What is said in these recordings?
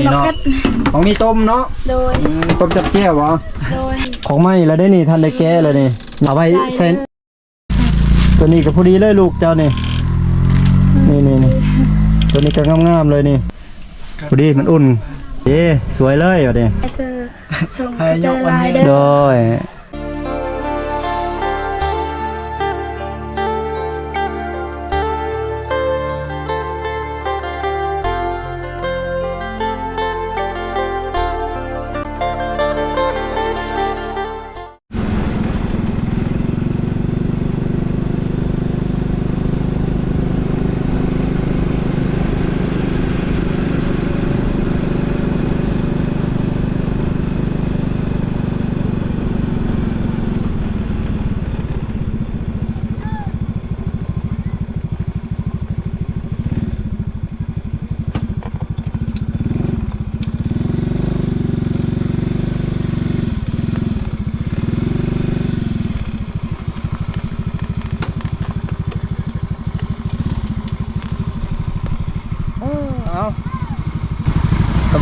นี่นกเนาะเพชรของมีต้มเนาะโดยอืมต้มจับเจี้ยวบ่โดยของไหม่แล้วได้นี่ท่านได้แก้แล้วนี่เอาไว้เซนตัวนี้ก็พอดีเลยลูกเจ้านี่นี่นี่นี่ตัวนี้ก็งามๆเลยนี่พอดีมันอุ่นเอ๊สวยเลยว่ะเด้ไอเซอร์ส่งกระจายลายเด้โดอย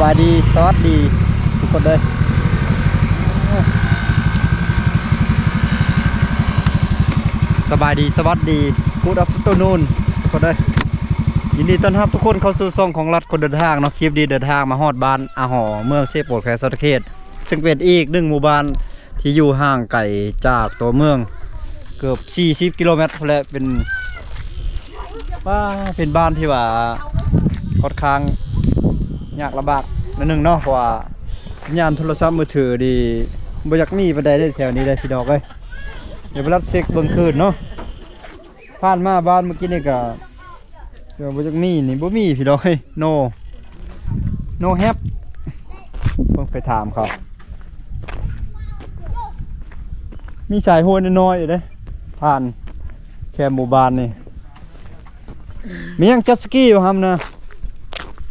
บายดีสวัสดีทุกคนเลยสบายดีสวัสดีกูดอัฟต r นูนทุกคนเลยยินดีต้อนรับทุกคนเข้าสู่ซองของรัฐคนเดินทางเนาะคลิปดีเดินทางมาฮอดบ้านอาหอเมืองเซโปดแคสตเขตจึงเป็นอีกหนึ่งหมู่บ้านที่อยู่ห่างไกลจากตัวเมือง เกือบ 40 กิโลเมตรและเป็นว่าเป็นบ้านที่ว่าค่อนข้าง ยากลำบากนิดนึงเนาะเพราะว่าสัญญาณโทรศัพท์มือถือดีบ่อยากมีปานใดได้แถวนี้เลยพี่ดอกเอ้ยเดี๋ยวไปรับเช็คเบิ่งคืนเนาะผ่านมาบ้านเมื่อกี้นี่ก็เดี๋ยวบ่อยากมีนี่บ่มีพี่ดอกเอ้ย no no have เพิ่งไปถามเขามีสายโหนน้อยอยู่เด้ผ่านแค่หมู่บ้านนี่มียังจัสกีอยู่ครับนะ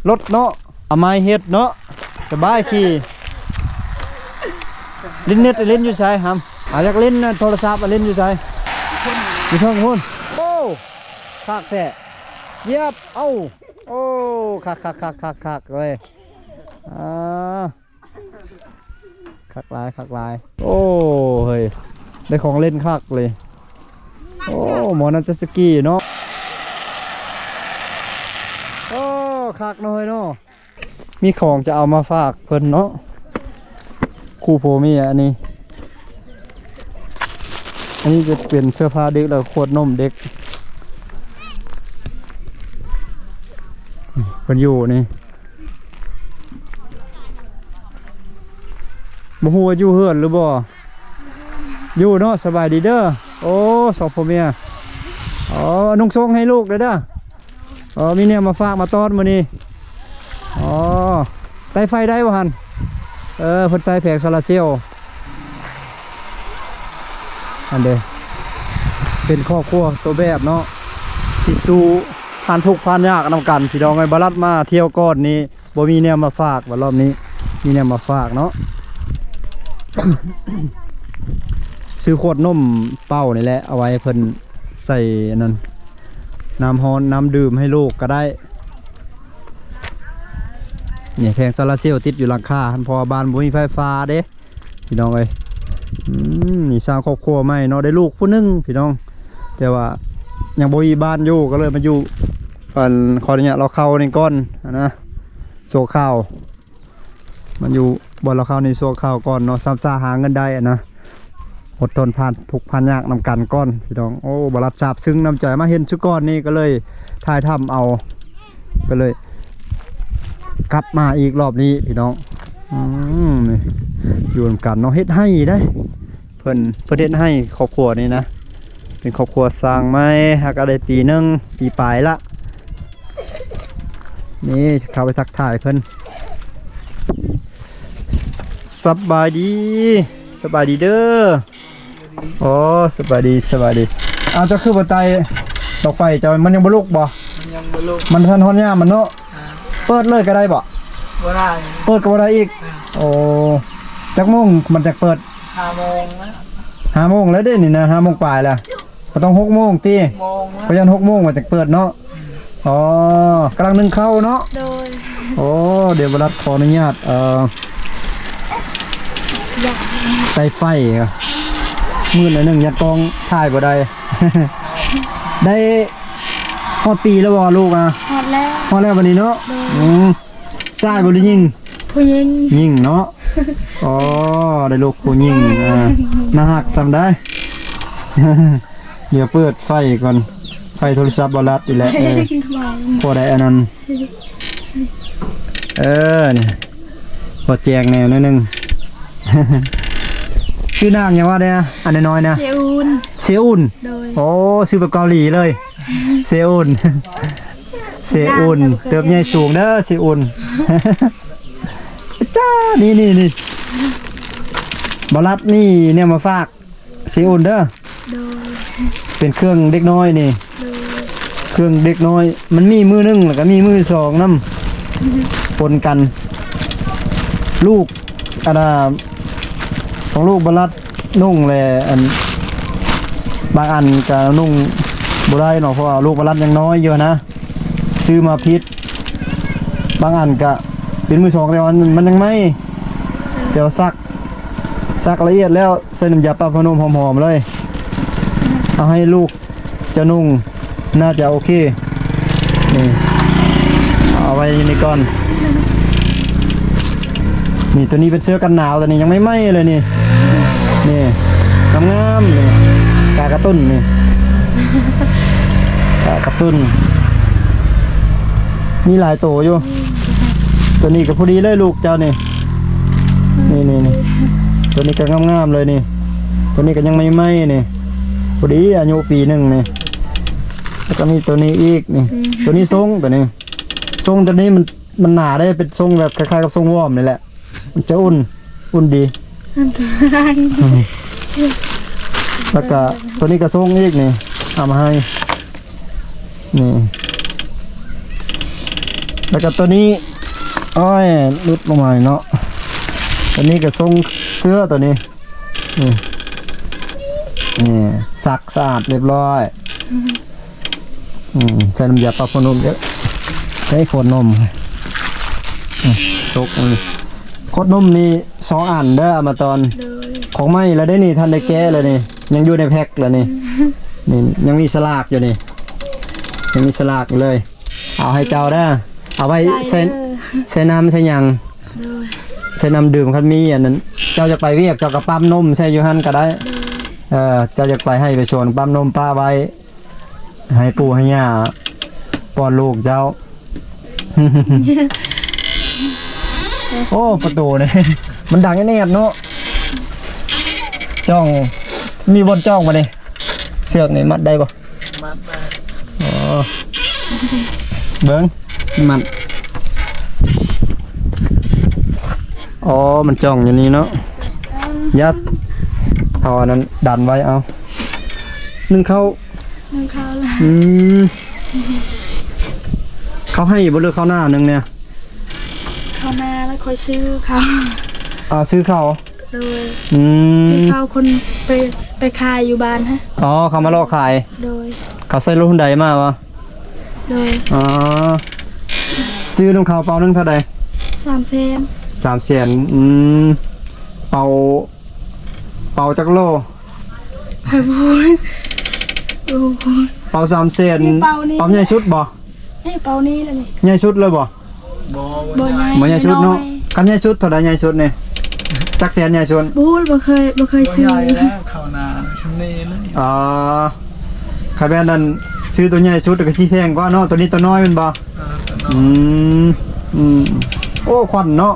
รถเนาะ เอาไม้เฮ็ดเนาะสบายขี่ลินเน็ตเล่นอยู่ใช่ครับอาอยากเล่นโทรศัพท์เล่นอยู่ใช่อยู่ช่องบนโอ้คักแท้เยียบเอ้าโอ้คักคักคักคักคักเลยอ่าคักลายคักลาย โอ้เฮ้ยได้ของเล่นคักเลย โอ้หมอนันจะสกีเนาะโอ้คักหน่อยเนาะ มีของจะเอามาฝากเพิ่นเนาะคู่โพมีอันนี้ อันนี้จะเป็นเสื้อผ้าเด็กแล้วขวดนมเด็กเพิ่นอยู่นี่บ่ฮู้ว่าอยู่เฮือนหรือบ่อยู่เนาะสบายดีเด้อโอ้สองพ่อเมียอ๋อนุ่งทรงให้ลูกเลยเด้ออ๋อมีเนี่ยมาฝากมาต้อนมื้อนี้ ไต้ไฟได้บ่หันเออเพิ่นใส่แผงโซลาร์เซลล์อันเด้เป็นครอบครัวตัวแบบเนาะที่สู้ผ่านทุกข์ผ่านยากนำกันพี่น้องไอ้บารัดมาเที่ยวก่อนนี้บ่มีเนี่ยมาฝากว่ารอบนี้ มีเนี่ยมาฝากเนาะซื้อขวดนมเป้านี่แหละเอาไว้เพิ่นใส่นั้นน้ำฮอนน้ำดื่มให้ลูกก็ได้ เนี่ยแพงโซลาเซลล์ติดอยู่หลังคาพอบ้านบ่มีไฟฟ้าเด้พี่น้องเอ้ยนี่สร้างครอบครัวใหม่เนาะได้ลูกผู้หนึงพี่น้อง แต่ว่ายังบ่มีบ้านอยู่ก็เลยมาอยู่ฝันขออนุญาตเราเข้าในก่อนนะโซข้าวมันอยู่บนเราเข้าในโซข้าวก่อนเนาะซ้ำซาหาเงินได้อะนะอดทนผ่านทุกผ่านยากนำกันก้อนพี่น้องโอ้บรัดทราบซึ้งน้ำใจมาเห็นชุก้อนนี่ก็เลยถ่ายทำเอา ก็เลย กลับมาอีกรอบนี้พี่น้องอืมนี่อยู่นกันเนาะเฮ็ดให้ได้ เพิ่นเพิ่นเฮ็ดให้ครอบครัวนี่นะ เป็นครอบครัวสร้างไม้หากได้ปีหนึงปีปลายละนี่เข้าไปทักทายเพิ่นสบายดีสบายดีเด้อโอ้สบายดีสบายดีอ้าวจะคือบันไดดอกไฟจะมันยังบ่ลุกบ่มันยังบ่ลุกมันทันฮอนยามมันเนาะ เปิดเลยก็ได้บ่บ่ได้เปิดก็บ่ได้อีก โอ้จักโมงมันจะเปิดห้าโมงแล้วห้าโมงแล้วเด้นี่นะห้าโมงปลายแล้วก็ต้องหกโมงตีโมงแล้วเพราะฉะนั้นหกโมงมันจะเปิดเนาะอ๋อกำลังนึ่งข้าวเนาะโดยโอ้เดี๋ยวบรัดขออนุญาตเอ่ออยากใส่ไฟครับมือหน่อยหนึ่งยัดกองถ่ายบ่ได้ได้ ฮอดปีแล้วบ่ลูกอะหอดแล้วฮอดแล้ววันนี้เนาะอืมใช่บ่ได้ยิงผู้หญิงยิงเนาะอ๋อได้ลูกผู้ยิงอ่าน่าหักซ้ำได้ เดี๋ยวเปิดไฟก่อนไฟโทรศัพท์บ่รัดอีกแล้วเออพอได้อันนั้นเออนี่พอแจงแนวนิดนึง ชื่อนางยังว่าได้นะอันน้อยๆนะเซอุนเซอุนโดยโอ้ชื่อแบบเกาหลีเลย เซอุนเซอุนเติบใหญ่สูงเด้อเซอุนจ้านี่นี่นี่บรัดนี่เนี่ยมาฝากเซอุนเด้อโดยเป็นเครื่องเด็กน้อยนี่โดยเครื่องเด็กน้อย มันมีมือหนึงแล้วก็มีมือสองน้ำปนกัน ลูกอันน่ะของลูกบรัดนุ่งแลอันบางอันก็นุ่ง บ่ได้เนาะเพราะว่าลูกบรัดยังน้อยอยู่นะ ซื้อมาพิษบางอันก็เป็นมือสองแต่ว่ามันมันยังไม่ เดี๋ยวซักซักละเอียดแล้วใส่น้ำยาปรับผ้านุ่มหอมๆเลย เอาให้ลูกจะนุ่งน่าจะโอเคนี่เอาไว้นี่ก่อนนี่ตัวนี้เป็นเสื้อกันหนาวตัวนี้ยังไม่ไหม้เลยนี่นี่งามๆนี่กากระตุ้นนี่ กากระตุ้น มีหลายตัวอยู่ ตัวนี้ก็พอดีเลยลูกเจ้านี่ นี่นี่นี่ตัวนี้ก็งามๆเลยนี่ ตัวนี้ก็ยังไม่ไหม้นี่พอดีอายุปีหนึ่งนี่แล้วก็มีตัวนี้อีกนี่ ตัวนี้ทรงตัวนี้ทรงตัวนี้มันมันหนาได้เป็นทรงแบบคล้ายๆกับทรงวอร์มนี่แหละ มันจะอุ่น อุ่นดีอันตรายแล้วก็ตัวนี้ก็ทรงอีกนี่ เอามาให้นี่แล้วก็ตัวนี้อ้อยหลุดลงมาเนาะตัวนี้ก็ทรงเสื้อตัวนี้นี่นี่ซักสะอาดเรียบร้อยอืมใส่น้ำยาปรับผ้านุ่มเยอะใช้ขวดนมอืมตกเลยขวดนมมีสองอันเด้อเอามาตอนโดยของไหม่แล้วได้นี่ท่านได้แก้เลยนี่ยังอยู่ในแพ็คเลยนี่ นี่ยังมีสลากอยู่นี่ ยังมีสลากอยู่เลย เอาให้เจ้าได้อเอาไว้ได้ใส่เด้อใส่น้ำใส่หยังโดยใส่น้ำดื่มคันมีอันนั้น เจ้าจะไปเวียกเจ้าก็ปั๊มนมใส่อยู่หันก็ได้ เออเจ้าจะไปให้ไปชวนปั๊มนมป้าไว้ ให้ปู่ให้ย่าป้อนลูกเจ้า โอ้ประตูเนี่ย มันดังแน่ๆเนาะจ้อง มีบนจ้องมาเนี่ยเชือกนี่มัดได้ปะมัดมาอ๋อเบิ้งมันอ๋อมันจ้องอยู่นี่เนาะยัดเอาอันนั้นดันไว้เอานึ่งเข้านึ่งข้าวละอืมเขาให้บ่เลือกข้าวหน้าหนึงเนี่ยข้าวหน้าแล้วคอยซื้อข้าวอ่าซื้อข้าวโดยอืซื้อมข้าวคนไป ไปขายอยู่บ้านฮะ อ๋อเขามาลอกขาย โดย เขาใส่รถหุ่นใดมาวะโดยอ๋อซื้อน้ำข้าวเปล่านึงเท่าใดสามเซนสามแสนอืมเป่า เป่าจักโล ไปพูดโอ้โห เป่าสามแสนนี่เป่านี่ เป่าใหญ่ชุดบ่ไอ้เปานี่เลยนี่ใหญ่ชุดเลยบ่บอบ่ใหญ่บ่ใหญ่ชุดเนาะอยกันใหญ่ชุดเท่าใดใหญ่ชุดนี่ จักแสนใหญ่ชุดบูดบ่เคยบ่เคยบ่ซื้อใหญ่แล้วเข้านาชุมนี้เลยอ๋อใครแบนนั้นซื้อตัวใหญ่ชุดก็สิแพงกว่าเนาะตัวนี้ตัวน้อยแมันบ่เออแต่น้ออืงมอืมโอ้ควันเนาะ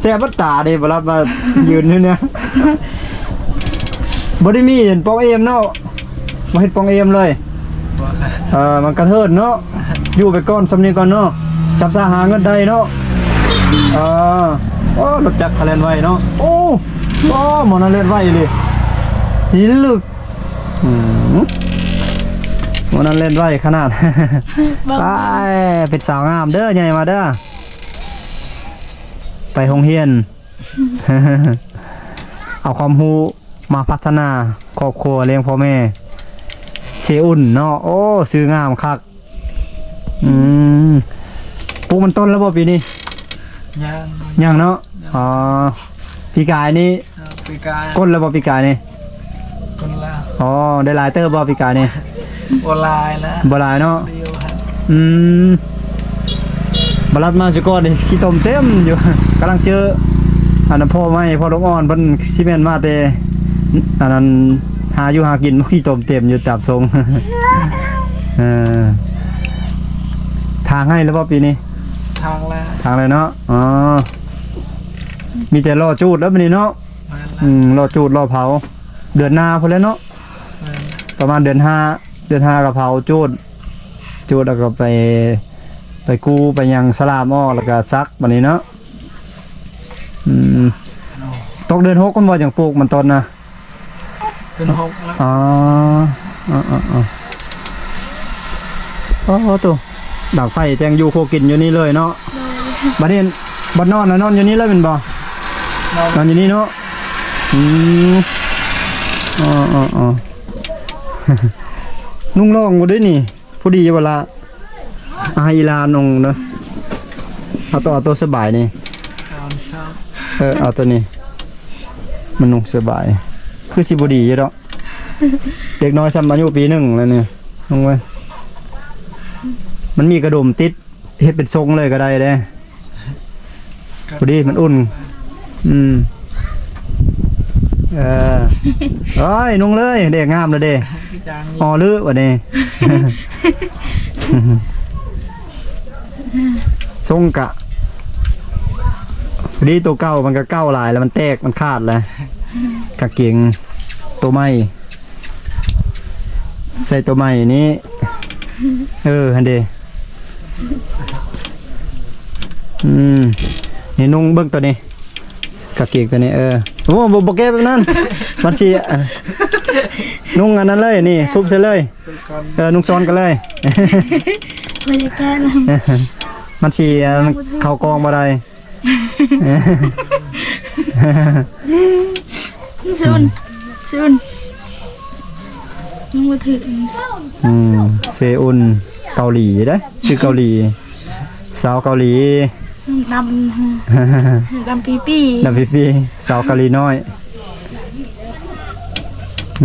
แซ่บบัดตาเด้เวลามายืนอยู่เนี่ยบ่ได้มีเห็นปองเอมเนาะบ่เฮ็ดปองเอมเลยบ่เออมันกระเทิดเนาะอยู่ไปก่อนสำนี้ก่อนเนาะสับสาหาเงินได้เนาะเออ โอ้รถจักรคะแนนไว้เนาะโอ้โอ้หมอนันเล่นไว้เลยหินลึกอืมหมอนันเล่นไว้ขนาดบ่ไปเป็นสาวงามเด้อใหญ่มาเด้อไปโรงเรียน เอาความรู้มาพัฒนาครอบครัวเลี้ยงพ่อแม่เชอุ่นเนาะโอ้ซื้องามคักอืมปลูกมันต้นแล้วบ่ปีนี้ ย่างยังเนาะอ๋อปีกายนี่ปีกายก้นแล้วบ่ปีกายนี่คนละอ๋อได้หลายเตอร์บ่ปีกายนี่โอลายแล้วบ่หลายเนาะเดียวฮะอืมบรัดมาสุกอนนี่ขี้ตมเต็มอยู่กำลังเจออันนั้นพ่อไม่พ่อลูกอ่อนเพิ่นสิแม่นมาแต่อันนั้นหาอยู่หากินขี้ตมเต็มอยู่ตับทรงเออทางให้แล้วบ่ปีนี้ ทางแล้วทางเลยเนาะอ๋อมีแต่รอจูดแล้วบัดนี้เนาะมาแล้วอืมรอจูดรอเผา เดือนหน้าพุ่นแหล้วเนาะมาแล้วประมาณเดือนห้าเดือนห้ากับเผาจูดจูดแล้วก็ไป ไปกู้ไปยังสลามอ้อแล้วก็ซักบันนี้เนาะอืมตกเดือนหกคนบ่อย่างปลูกมันต้นนะเป็นหกแล้วอ๋ออ๋ออ๋ออ๋อโอ้โหตัว ดักไฟแตงอยู่โคกินอยู่นี่เลยเนาะบัดนี้บัดนอนนะนอนอยู่นี่เลยเป็นบ่นอนนอนอยู่นี่เนาะอืมอ๋ออ๋ออ๋อนุ่งร่องบ่ด้วยนี่ผู้ดีเวลาอาอีลานงเนาะเอาตัวเอาตัวสบายนี่นอนเช้าเออเอาตัวนี้มันนุ่งสบาย คือสิบดีอยู่ดอกเด็กน้อยซ้ำอายุปีหนึ่งแล้วเนี่ยนุ่งไว้ มันมีกระดุมติดเฮ็ดเป็นทรงเลยก็ได้เด้พอดีมันอุ่น อืม เออเอ้ยนุ่งเลย เด็กงามเลยเด้อ๋อลือวะนี่ทรงกะพอดีตัวเก่ามันก็เก้าหลายแล้วมันแตกมันขาดแล้วกะเก่งตัวใหม่ใส่ตัวใหม่นี้ เออฮันเด อืมนี่นุ่งเบิ้งตัวนี้กะเก่งตัวนี้เออโอ้บบอกแก้แบบนั้นมันสิอะนุ่งอันนั้นเลยนี่ซุปเสร็จเลยเป็นก่อนเออนุ่งซ้อนกันเลย ไม่ได้แก้นะมันสีเข้ากองมาได้ ซุนซุนยังมาถึงอืมเซอุน เกาหลีได้อชื่อเกาหลี สาวเกาหลีดำดำปีปีดำพี่พี่สาวเกาหลีน้อย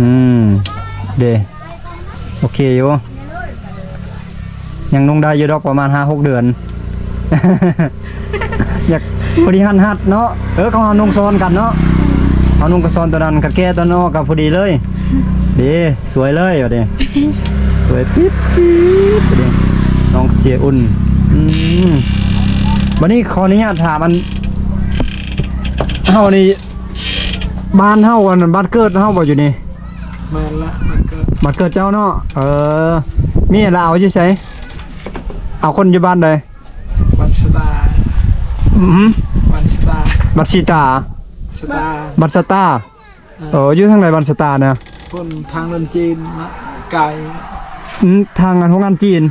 อืม เดโอเคอยู่ยังนุ่งได้อยู่ดอกประมาณห้าหกเดือน อยากพอดีหันหัดเนาะ เออเขาเอานุ่งซ้อนกันเนาะเอานุ่งกระซ้อนตัวนั้นกับแก้ตัวนอกกับพอดีเลยดีสวยเลยวะเดสวยปิ๊บปิ๊บวะเด น้องเสียอุ่นอืมวันนี้ขออนุญาตถามมันเฮานี่บ้านเฮาอันนั้นบ้านเกิดเฮาบ่อยู่นี่มาละมันเกิดบ้านเกิดเจ้าเนาะเออมีเราเอาอยู่ไสเอาคนอยู่บ้านใดวันสตาร์อือหือวันสตาร์บัตรสีตาสตาร์บัตรสตาร์เอออยู่ทางไหนบัตรสตาร์เนี่ยคนทางเดินจีนนะไก่อืมทางงานของงานจีน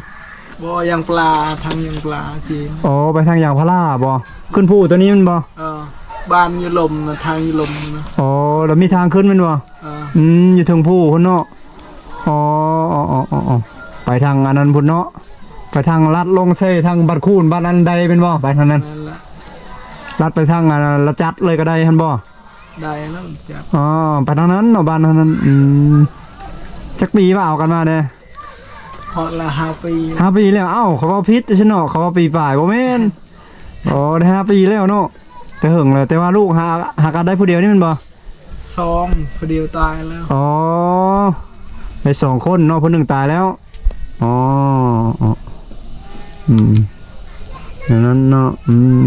บ่ยังปลาทางยังปลาจีนอ๋อไปทางอย่างพระล่าบ่ขึ้นผู้ตัวนี้มันบ่เออบ้านยลมนะทางยลมนะอ๋อแล้วมีทางขึ้นมันบ่เอออืมอยู่ถึงผู้พุ่นเนาะอ๋ออ๋ออ๋ออ๋ออ๋อไปทางอันนั้นพุ่นเนาะไปทางลัดลงเซ่ทางบัตรคูนบัตรอันใดเป็นบ่ไปทางนั้นนั่นละลัดไปทางอันละจัดเลยก็ได้ฮันบ่ได้แล้วจับอ๋อไปทางนั้นเนาะบ้านทางนั้นอืมจักปีมาเอากันมาเด้ พอละห้าปีห้าปีแล้วเอ้าเขาว่าพิษใช่เนาะเขาว่าปีป่ายบ่แม่นอ๋อได้ห้าปีแล้วเนาะแต่หึงแล้วแต่ว่าลูกหาหากันได้ผู้เดียวนี่มันบ่สองพอเดียวตายแล้วอ๋อไปสองคนเนาะคนหนึ่งตายแล้วอ๋ออ๋ออืมอย่างนั้นเนาะอืม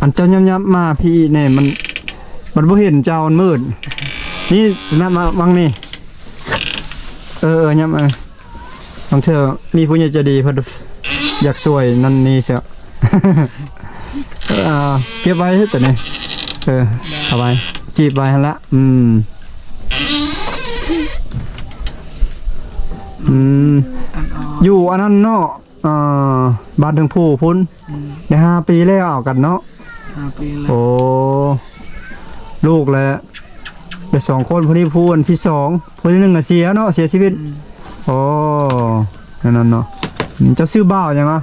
อันเจ้ายับยับๆมาพี่เนี่ยมัน มันบ่เห็นเจ้ามันมืด นี่นับมาวังนี่ เออเออยับมา บางเธอมีผู้ใหญ่ใจะดีเพิ่นอยากสวยนั่นนี่เสียเออเอาเก็บไว้เถอะแต่นี่เออเอาไว้จีบไว้หั่นละอืมอืมอันอ่อนอยู่อันนั้นเนาะเอ่อบ้านถึงผู้พุ่นอืมได้ห้าปีแล้วเอากันเนาะห้าปีแล้วโอ้ลูกแล้วไปสองคนผู้นี้ผู้อันที่สองผู้ที่หนึ่งอะเสียเนาะเสียชีวิตอืม โอ้นั่นนั่นเนาะอืมเจ้าซื้อบ้าวยังอะ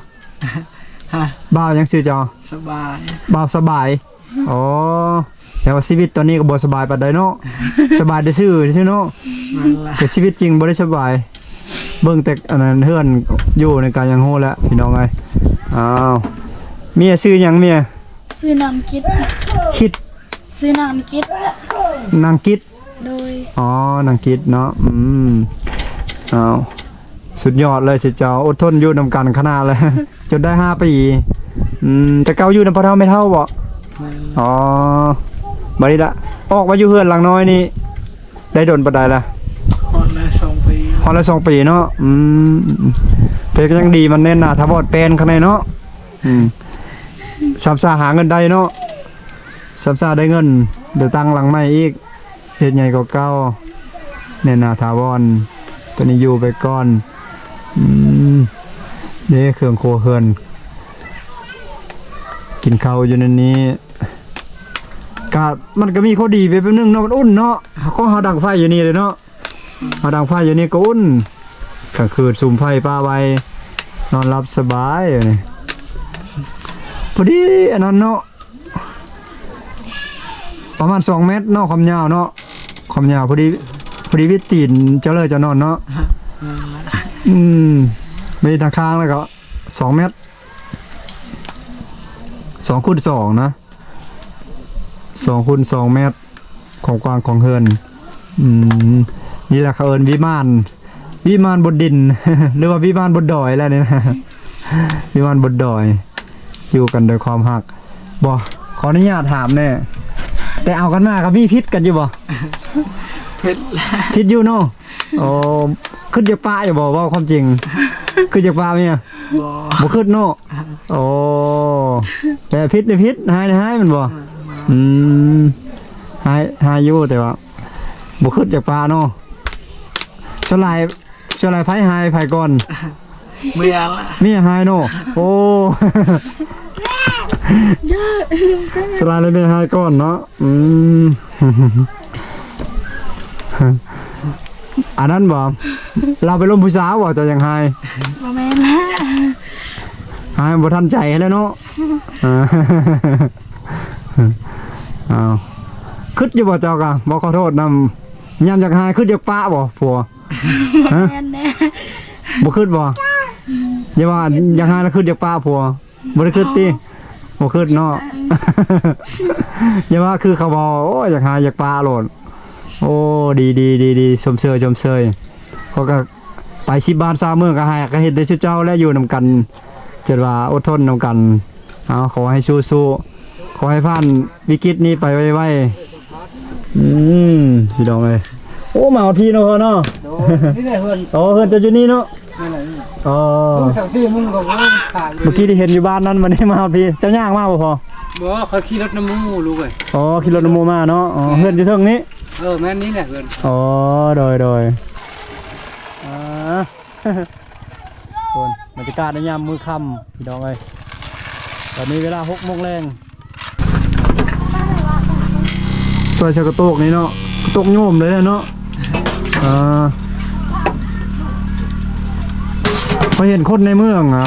ฮะบ่าวยังชื่อเจ้าสบายบ่าวสบายอ๋อแต่ว่าชีวิตตอนนี้ก็บ่สบายปานใดเนาะสบายได้ซื่อซื่อเนาะนั่นแหละแต่ชีวิตจริงบ่ได้สบาย เบิ่งแต่อันนั้นเฮือนอยู่ในการยังโหแล้วพี่น้องเอ้ยอ้าวเมียชื่อหยังเมียซื้อนามกิดคิดซื้อนามกิดนางกิดโดยอ๋อนางกิดเนาะอืม อ้าวสุดยอดเลยสิเจ้าอดทนอยู่นำกันขนาดเลย จนได้ห้าปีอืมแต่เก่าอยู่นำพอเท่าไม่เท่าบ่นั่นอ๋อบัดนี้ละออกมาอยู่เฮือนหลังน้อยนี่ ได้ดนปานใดล่ะฮอดละสองปีพอละสองปีเนาะอืมเพก็ยังดีมันแน่นหนาถ้าบอดเป็นข้างในเนาะอืมสามสาหาเงินได้เนาะสามสาได้เงิน เดี๋ยวตั้งหลังใหม่อีกเฮ็ดใหญ่กว่าเก่าแน่นหนาถาวร ตัวนี้อยู่ไปก่อนอืมนี่เครื่องโคเฮือน กินข้าวอยู่ในนี้กามันก็มีข้อดีไปแป๊บนึงเนาะมันอุ่นเนาะข้อหาดังไฟอยู่นี่เลยเนาะเอาดังไฟอยู่นี่ก็อุ่นกลางคืนซุ่มไฟป้าไว้นอนรับสบายอยู่นี่พอดีอันนั้นเนาะประมาณสองเมตรเนาะความยาวเนาะความยาวพอดี พอดีวิตีนเจ้าเลยเจะนอนเนาะนั่นแหละอืมไม่ทางข้างแล้วก็สองเมตรสองคูณสองนะสองคูณสองเมตร ของกว้างของเฮือนอืมนี่แหละเขาเอินวิมาน วิมานบนดิน หรือว่าวิมานบนดอยแล้วเนี่ยนะวิมานบนดอย อยู่กันโดยความหักบ่ขออนุญาตถามแน่แต่เอากันมากับมีพิษกันอยู่บ่ เพชรละพิษอยู่เนาะโอ้ขึ้นจากป้าอย่าบอกว่าความจริงขึ้นจากป้าเนี่ยบ่บ่ขึ้นเนาะโอ้แต่พิษในพิษหายในหายมันบ่อืมหายหายอยู่แต่ว่าบ่ขึ้นจากป้าเนาะสลายสลายไผหายไผก่อนเมียละเมียหายเนาะโอ้สลายเลยเมียหายก่อนเนาะอืม อันนั้นบ่เราไปลมผู้สาวบ่จะยังหายบ่แม่นละหายบ่ทันใจแล้วเนาะอ่าอ้าวคึดอยู่บ่เจ้ากะบ่ขอโทษนำยามอยากหายคึดอยากปะบ่ผัวฮะแม่นแน่บ่คึดบ่อย่าว่าอยากหายแล้วคึดอยากปะผัวบ่ได้คึดติบ่คึดเนาะอย่าว่าคือเขาบอกโอ้ยอยากหายอยากปะโลด โอ้ดีดีดีดีชมเชยชมเชยเขาก็ไปชิบ้านซาเมืองก็หายก็เฮ็ดได้ชุดเจ้าและอยู่นํกันเจ็ดว่าอดทนนำกันเอาขอให้สู้สู้ๆขอให้ผ่านวิกฤตนี้ไปไวๆอืมพี่น้องเลยโอ้มาเอาพี่เนาะพ่อเนาะนี่แหละเพิ่นอ๋อเฮือนจะอยู่นี่เนาะนั่นแหละอ๋อมึงสั่งซี่มึงก็บ่ขาดเมื่อกี้ที่เห็นอยู่บ้านนั้นมันนี้มาเอาพี่เจ้าย่างมากบ่พอบ่เขาขี่รถน้ำมูลูกเอ้ยอ๋อขี่รถนำโมมาเนาะอ๋อเฮือนอยู่เทิงนี้ เออแม่นนี่แหละเพิ่นอ๋อโดยโดยอ่า คนบรรยากาศในยามมือค่ำพี่น้องเอ้ยตอนนี้เวลาหกโมงแรงซอยชากระโตกนี่เนาะกระโตกโยมเลยเนาะอ่าพอเห็นคนในเมืองอะ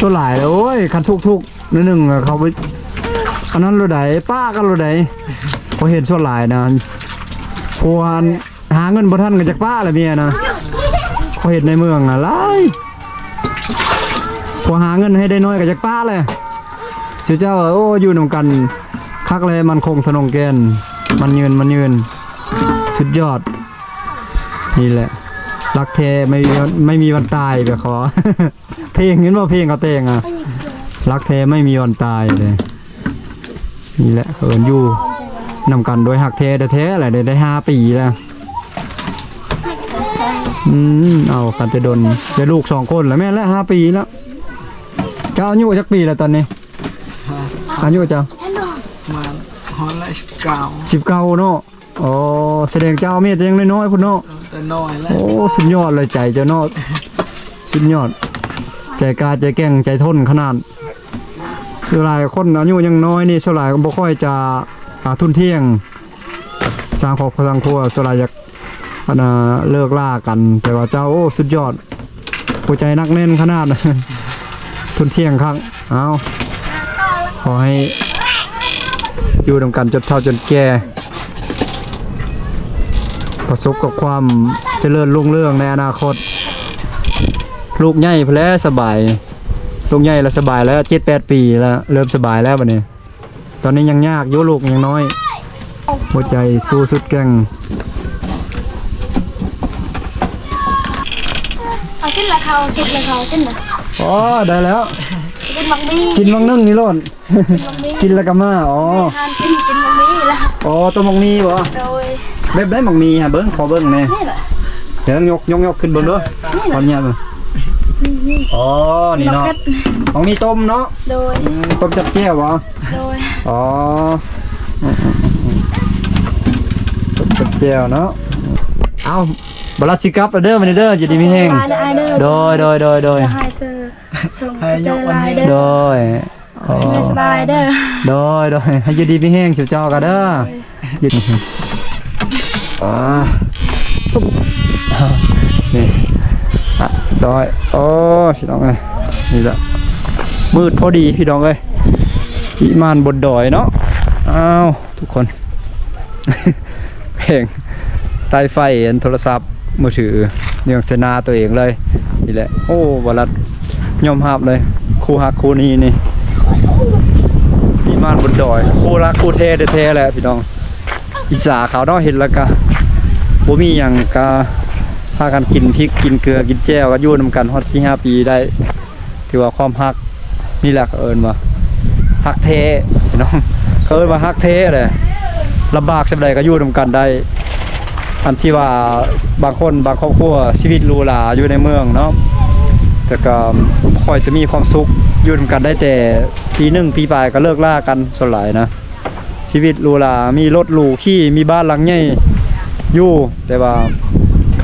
ส่วนหลายแล้วโอ้ยคันทุกทุกๆนิดหนึ่งอะเขาไปอันนั้นรถไดป้ากันรถไดพอเห็นส่วนหลายนะ พวนหาเงินบ่ทันกันจากป้าละเมียนะพอเห็นในเมืองอะหลายพอหาเงินให้ได้น้อยกับจากป้าเลยเจ้าเจ้าโอ้อยู่นำกันคักเลยมันคงทนงแกนมันยืนมันยืนสุดยอด นี่แหละ รักแท้ไม่มีไม่มีวันตายไปขอ เพลงเห็นว่าเพลงเขาเตงอะรักแท้ไม่มีวันตายเลยนี่แหละเอินอยู่ นำกันโดยหักแท้แท้ๆอะไรได้ได้ห้าปีแล้วอืมเอากันไปดนได้ลูกสองคนแล้วแม่นแล้วห้าปีแล้วเจ้าอายุจักปีแล้วตอนนี้อายุเจ้ามาฮอดละเก่าสิบเก้าเนาะอ๋อแสดงเจ้าเมียแต่ยังน้อยๆพุ่นเนาะแต่น้อยแล้วโอ้สุดยอดเลยใจเจ้าเนาะสุดยอด ใจกล้าใจแกร่งใจทนขนาดส่วนหลายคนอายุยังน้อยนี่ส่วนหลายก็บ่ค่อยจะ หาทุนเที่ยงสร้างครอบครัวสร้างครัวสลายอยากอันเลิกล่ากัน แต่ว่าเจ้าโอ้สุดยอดหัวใจนักแน่นขนาดทุนเที่ยงครั้งเอาขอให้อยู่นำกันจนเท่าจนแก่ประสบกับความเจริญรุ่งเรืองในอนาคต ลูกใหญ่พแล้วสบาย ลูกใหญ่แล้วสบายแล้วเจ็ดแปดปีแล้วเริ่มสบายแล้วบัดนี้ ตอนนี้ยังยากอยุลูกยังน้อย หัวใจสู้สุดแกร่งเอาขึ้นละเขาสุดละเขาขึ้นนะอ๋อได้แล้ว กินมังมีกินมังนึ่งนี่โล่นมังมีกินแล้วก็มาอ๋อทานกินกินมังมีละอ๋อตัวมังมีบ่โดยแบบได้มังมีฮะเบิ้งขอเบิ้งแหน่นี่แหละเดี๋ยวยกยกยกขึ้นเบิ้งเด้อขออนุญาตเบิ่ง นี่นี่อ๋อ นี่เนาะเพชรมังมีต้มเนาะ โดย อืมต้มจับแก้วบ่โดย อ๋ออืมอืมอืมต้มจับแก้วเนาะ เอาบรัสสิกลับแล้วเด้อมันเด้อจะดีมีแห้งลายไอเดอร์โดยโดยโดยโดยจะให้เซอร์ส่งเจอลายเดอโดร์ยอ๋อไม่สบายเด้อโดยโดยให้อยืดีมีแห้งเจ้าเจ้ากันเด้อยืดอ่าปุ๊บนี่ อะโดยโอ้พี่น้องเอ้ยนี่แหละมืดพอดีพี่น้องเอ้ยวิมานบนดอยเนาะอ้าวทุกคนเพลงใต้ไฟเอันโทรศัพท์มือถือเนื่องเสนาตัวเองเลยนี่แหละโอ้บรัดยอมรับเลยคู่ฮักคู่นี้นี่มีมานบนดอยคู่รักคู่เทแท้ๆแหละพี่น้องอิสาขาวนาะเห็นแล้วก็บ่มีหยังก็ พากันกินพริกกินเกลือกินแจ่วก็อยู่นํกันฮอด4-5ปีได้ ถือว่าความฮักนี่แหละเอิ้นว่าฮักเทพี่น้องเขาเอิ้นว่าฮักเทเลยลำบากสักใดก็อยู่นํกันได้อันที่ว่าบางคนบางครอบครัวชีวิตรูหราอยู่ในเมืองเนาะแต่ก็ค่อยจะมีความสุขอยู่ด้วยกันได้แต่ปีหนึ่งปีปลายก็เลิกล่ากันส่วนหลายนะ ชีวิตรูหรามีรถหรูขี่มีบ้านหลังใหญ่อยู่แต่ว่า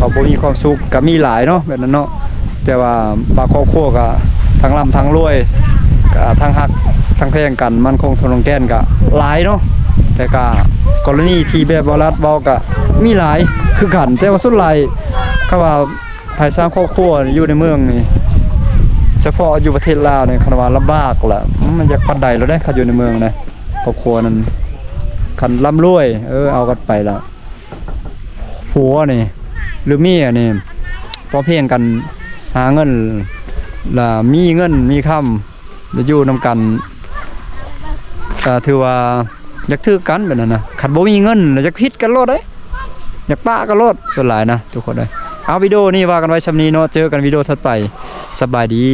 เขาบ่มีความสุขก็มีหลายเนาะแบบนั้นเนาะแต่ว่าบางครอบครัวก็ทั้งร่ำทั้งรวยก็ทั้งฮักทั้งแพงกันมันคงทนงแกนก็หลายเนาะแต่ก็กรณีที่แบบบรัดเบาก็มีหลายคือกัน แต่ว่าสุดหลายเขาว่าภายสร้างครอบครัวอยู่ในเมืองนี่เฉพาะอยู่ประเทศลาวเนี่ยคานว่าลำบากแหละมันอยากปันใดเราได้ขัดอยู่ในเมืองนะครอบครัวนั้นคันร่ำรวย เออเอากันไปละผัวนี่ หรือมียนี่พอเพียงกันหาเงินละมีเงินมีคำจะอยู่นำกันก็ถือว่าอยากถือกันแบบนั้นนะขัดบ่มีเงินแล้วอยากพิดกันโลดเด้ยอยากป้ากันโลดส่วนหลายนะ ทุกคนเลยเอาวิดีโอนี่ว่ากันไว้ชำนี้เนาะเจอกันวิดีโอถัดไปสบายดี